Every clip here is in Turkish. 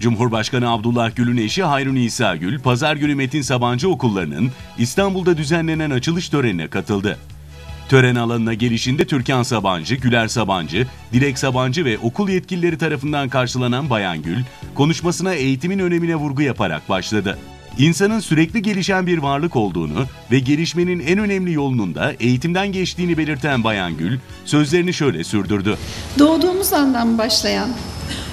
Cumhurbaşkanı Abdullah Gül'ün eşi Hayrun İsa Gül, pazar günü Metin Sabancı okullarının İstanbul'da düzenlenen açılış törenine katıldı. Tören alanına gelişinde Türkan Sabancı, Güler Sabancı, Dilek Sabancı ve okul yetkilileri tarafından karşılanan Bayan Gül, konuşmasına eğitimin önemine vurgu yaparak başladı. İnsanın sürekli gelişen bir varlık olduğunu ve gelişmenin en önemli yolunun da eğitimden geçtiğini belirten Bayan Gül, sözlerini şöyle sürdürdü. Doğduğumuz andan başlayan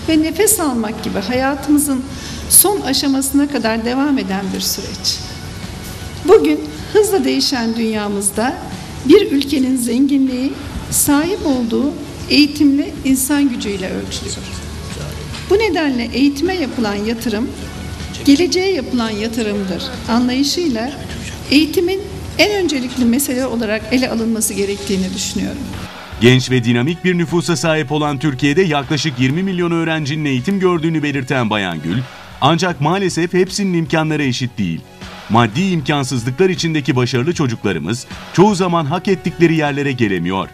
ve nefes almak gibi hayatımızın son aşamasına kadar devam eden bir süreç. Bugün hızla değişen dünyamızda bir ülkenin zenginliği sahip olduğu eğitimli insan gücüyle ölçülüyor. Bu nedenle eğitime yapılan yatırım geleceğe yapılan yatırımdır anlayışıyla eğitimin en öncelikli mesele olarak ele alınması gerektiğini düşünüyorum. Genç ve dinamik bir nüfusa sahip olan Türkiye'de yaklaşık 20 milyon öğrencinin eğitim gördüğünü belirten Bayan Gül, ancak maalesef hepsinin imkanları eşit değil. Maddi imkansızlıklar içindeki başarılı çocuklarımız çoğu zaman hak ettikleri yerlere gelemiyor.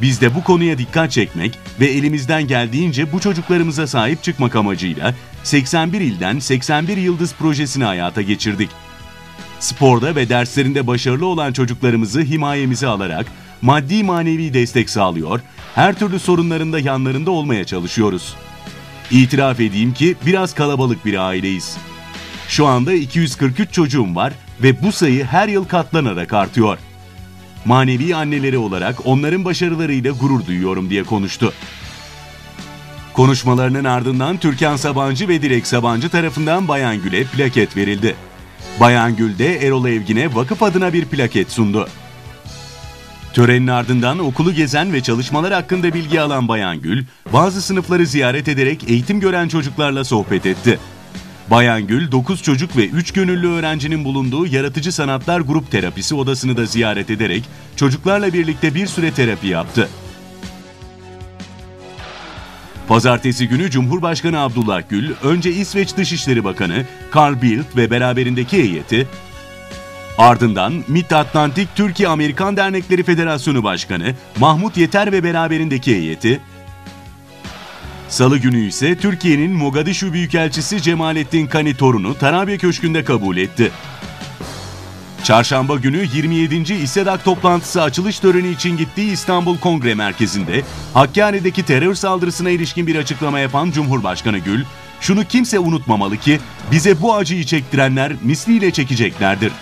Biz de bu konuya dikkat çekmek ve elimizden geldiğince bu çocuklarımıza sahip çıkmak amacıyla 81 ilden 81 Yıldız projesini hayata geçirdik. Sporda ve derslerinde başarılı olan çocuklarımızı himayemize alarak maddi manevi destek sağlıyor, her türlü sorunlarında yanlarında olmaya çalışıyoruz. İtiraf edeyim ki biraz kalabalık bir aileyiz. Şu anda 243 çocuğum var ve bu sayı her yıl katlanarak artıyor. Manevi anneleri olarak onların başarılarıyla gurur duyuyorum diye konuştu. Konuşmalarının ardından Türkan Sabancı ve Dilek Sabancı tarafından Bayan Gül'e plaket verildi. Bayan Gül de Erol Evgin'e vakıf adına bir plaket sundu. Törenin ardından okulu gezen ve çalışmalar hakkında bilgi alan Bayan Gül, bazı sınıfları ziyaret ederek eğitim gören çocuklarla sohbet etti. Bayan Gül, 9 çocuk ve 3 gönüllü öğrencinin bulunduğu Yaratıcı Sanatlar Grup Terapisi odasını da ziyaret ederek çocuklarla birlikte bir süre terapi yaptı. Pazartesi günü Cumhurbaşkanı Abdullah Gül, önce İsveç Dışişleri Bakanı Carl Bildt ve beraberindeki heyeti, ardından Mid-Atlantik Türkiye-Amerikan Dernekleri Federasyonu Başkanı Mahmut Yeter ve beraberindeki heyeti, Salı günü ise Türkiye'nin Mogadishu Büyükelçisi Cemalettin Kani torunu Tarabya Köşkü'nde kabul etti. Çarşamba günü 27. İSEDAK toplantısı açılış töreni için gittiği İstanbul Kongre Merkezi'nde Hakkari'deki terör saldırısına ilişkin bir açıklama yapan Cumhurbaşkanı Gül, şunu kimse unutmamalı ki bize bu acıyı çektirenler misliyle çekeceklerdir.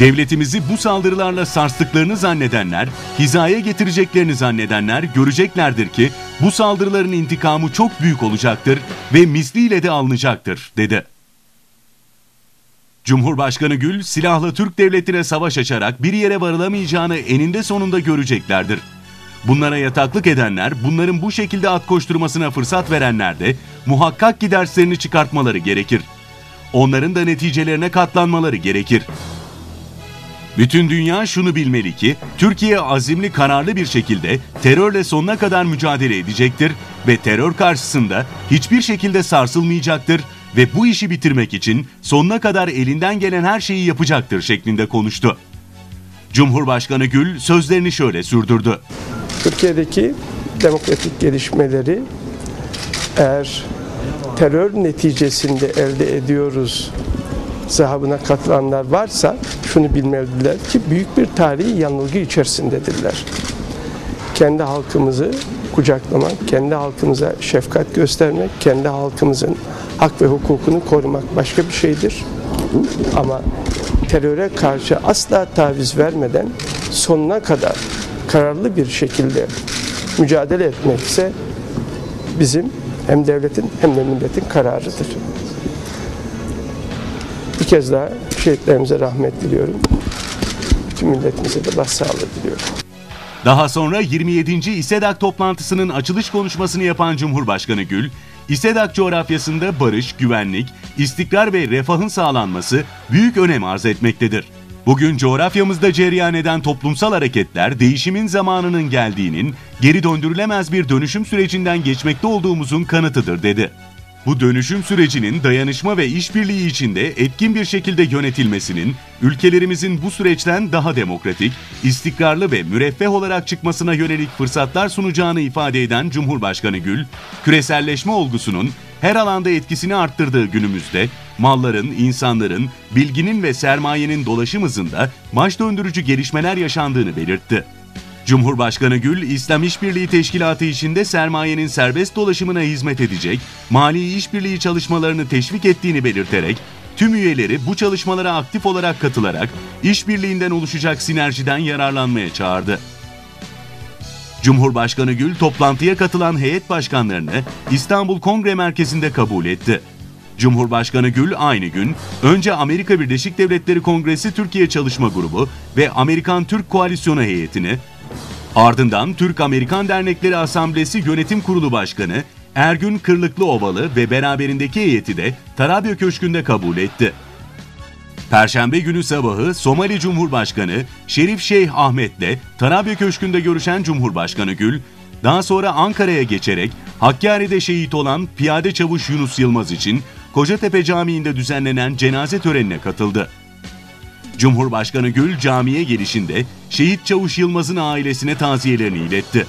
Devletimizi bu saldırılarla sarstıklarını zannedenler, hizaya getireceklerini zannedenler göreceklerdir ki bu saldırıların intikamı çok büyük olacaktır ve misliyle de alınacaktır, dedi. Cumhurbaşkanı Gül, silahlı Türk devletine savaş açarak bir yere varılamayacağını eninde sonunda göreceklerdir. Bunlara yataklık edenler, bunların bu şekilde at koşturmasına fırsat verenler de muhakkak ki derslerini çıkartmaları gerekir. Onların da neticelerine katlanmaları gerekir. Bütün dünya şunu bilmeli ki Türkiye azimli kararlı bir şekilde terörle sonuna kadar mücadele edecektir ve terör karşısında hiçbir şekilde sarsılmayacaktır ve bu işi bitirmek için sonuna kadar elinden gelen her şeyi yapacaktır şeklinde konuştu. Cumhurbaşkanı Gül sözlerini şöyle sürdürdü. Türkiye'deki demokratik gelişmeleri eğer terör neticesinde elde ediyoruz zahabına katılanlar varsa şunu bilmelidirler ki büyük bir tarihi yanılgı içerisindedirler. Kendi halkımızı kucaklamak, kendi halkımıza şefkat göstermek, kendi halkımızın hak ve hukukunu korumak başka bir şeydir. Ama teröre karşı asla taviz vermeden sonuna kadar kararlı bir şekilde mücadele etmek ise bizim hem devletin hem de milletin kararıdır. Bir kez daha şehitlerimize rahmet diliyorum. Tüm milletimize de başsağlığı diliyorum. Daha sonra 27. İSEDAK toplantısının açılış konuşmasını yapan Cumhurbaşkanı Gül, İSEDAK coğrafyasında barış, güvenlik, istikrar ve refahın sağlanması büyük önem arz etmektedir. Bugün coğrafyamızda cereyan eden toplumsal hareketler değişimin zamanının geldiğinin, geri döndürülemez bir dönüşüm sürecinden geçmekte olduğumuzun kanıtıdır dedi. Bu dönüşüm sürecinin dayanışma ve işbirliği içinde etkin bir şekilde yönetilmesinin ülkelerimizin bu süreçten daha demokratik, istikrarlı ve müreffeh olarak çıkmasına yönelik fırsatlar sunacağını ifade eden Cumhurbaşkanı Gül, küreselleşme olgusunun her alanda etkisini arttırdığı günümüzde malların, insanların, bilginin ve sermayenin dolaşım hızında baş döndürücü gelişmeler yaşandığını belirtti. Cumhurbaşkanı Gül, İslam İşbirliği Teşkilatı içinde sermayenin serbest dolaşımına hizmet edecek mali işbirliği çalışmalarını teşvik ettiğini belirterek, tüm üyeleri bu çalışmalara aktif olarak katılarak işbirliğinden oluşacak sinerjiden yararlanmaya çağırdı. Cumhurbaşkanı Gül toplantıya katılan heyet başkanlarını İstanbul Kongre Merkezi'nde kabul etti. Cumhurbaşkanı Gül aynı gün önce Amerika Birleşik Devletleri Kongresi Türkiye Çalışma Grubu ve Amerikan Türk Koalisyonu heyetini, ardından Türk-Amerikan Dernekleri Asamblesi Yönetim Kurulu Başkanı Ergün Kırlıklı Ovalı ve beraberindeki heyeti de Tarabya Köşkü'nde kabul etti. Perşembe günü sabahı Somali Cumhurbaşkanı Şerif Şeyh Ahmet'le Tarabya Köşkü'nde görüşen Cumhurbaşkanı Gül, daha sonra Ankara'ya geçerek Hakkari'de şehit olan Piyade Çavuş Yunus Yılmaz için Kocatepe Camii'nde düzenlenen cenaze törenine katıldı. Cumhurbaşkanı Gül camiye gelişinde şehit Çavuş Yılmaz'ın ailesine taziyelerini iletti.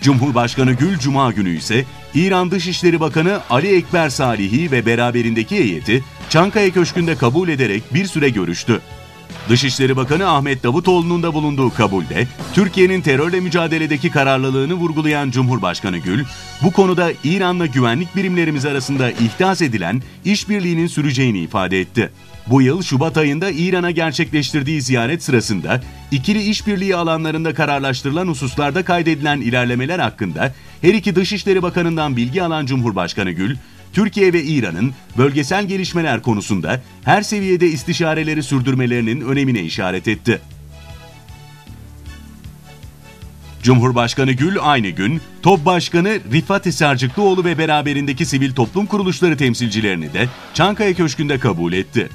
Cumhurbaşkanı Gül Cuma günü ise İran Dışişleri Bakanı Ali Ekber Salihi ve beraberindeki heyeti Çankaya Köşkü'nde kabul ederek bir süre görüştü. Dışişleri Bakanı Ahmet Davutoğlu'nun da bulunduğu kabulde Türkiye'nin terörle mücadeledeki kararlılığını vurgulayan Cumhurbaşkanı Gül, bu konuda İran'la güvenlik birimlerimiz arasında ihdas edilen işbirliğinin süreceğini ifade etti. Bu yıl Şubat ayında İran'a gerçekleştirdiği ziyaret sırasında ikili işbirliği alanlarında kararlaştırılan hususlarda kaydedilen ilerlemeler hakkında her iki Dışişleri Bakanı'ndan bilgi alan Cumhurbaşkanı Gül, Türkiye ve İran'ın bölgesel gelişmeler konusunda her seviyede istişareleri sürdürmelerinin önemine işaret etti. Cumhurbaşkanı Gül aynı gün TOP Başkanı Rifat Hisarcıklıoğlu ve beraberindeki sivil toplum kuruluşları temsilcilerini de Çankaya Köşkü'nde kabul etti.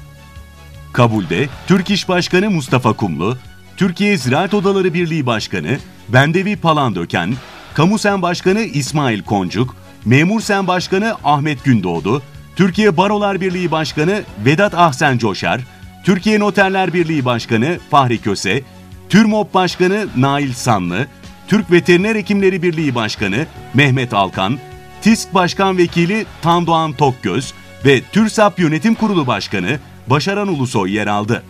Kabulde Türk İş Başkanı Mustafa Kumlu, Türkiye Ziraat Odaları Birliği Başkanı Bendevi Palandöken, Kamusen Başkanı İsmail Koncuk, Memur Sen Başkanı Ahmet Gündoğdu, Türkiye Barolar Birliği Başkanı Vedat Ahsen Coşar, Türkiye Noterler Birliği Başkanı Fahri Köse, TÜRMOP Başkanı Nail Sanlı, Türk Veteriner Hekimleri Birliği Başkanı Mehmet Alkan, TİSK Başkan Vekili Tandoğan Tokgöz ve TÜRSAP Yönetim Kurulu Başkanı Başaran Ulusoy yer aldı.